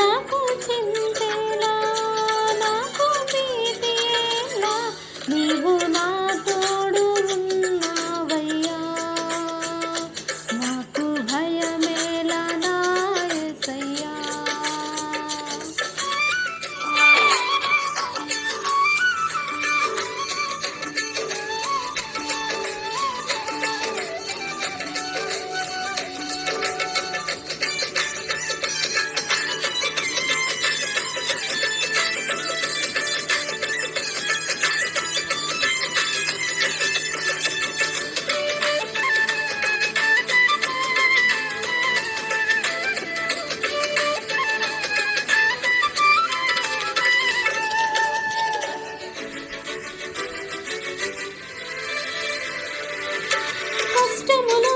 నాకు శ్రీరాములు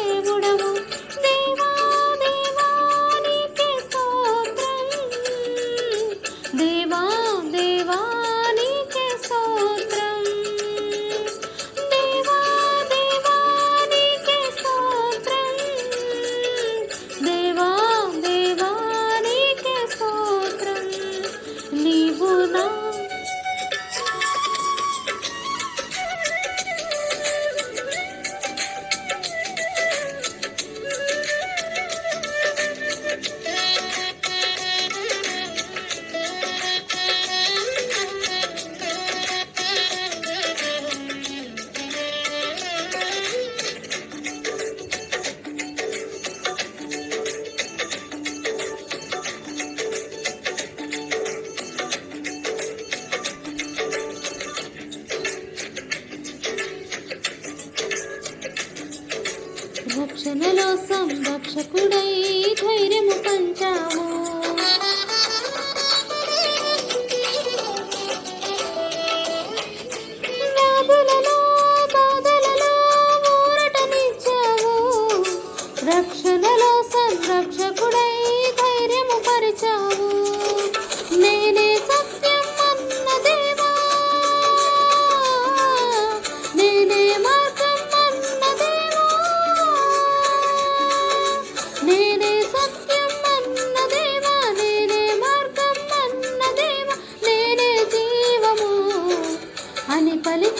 భక్షణలో సంరక్షకుడై ధైర్యము పంచాము. రక్షణలో సంరక్షకుడై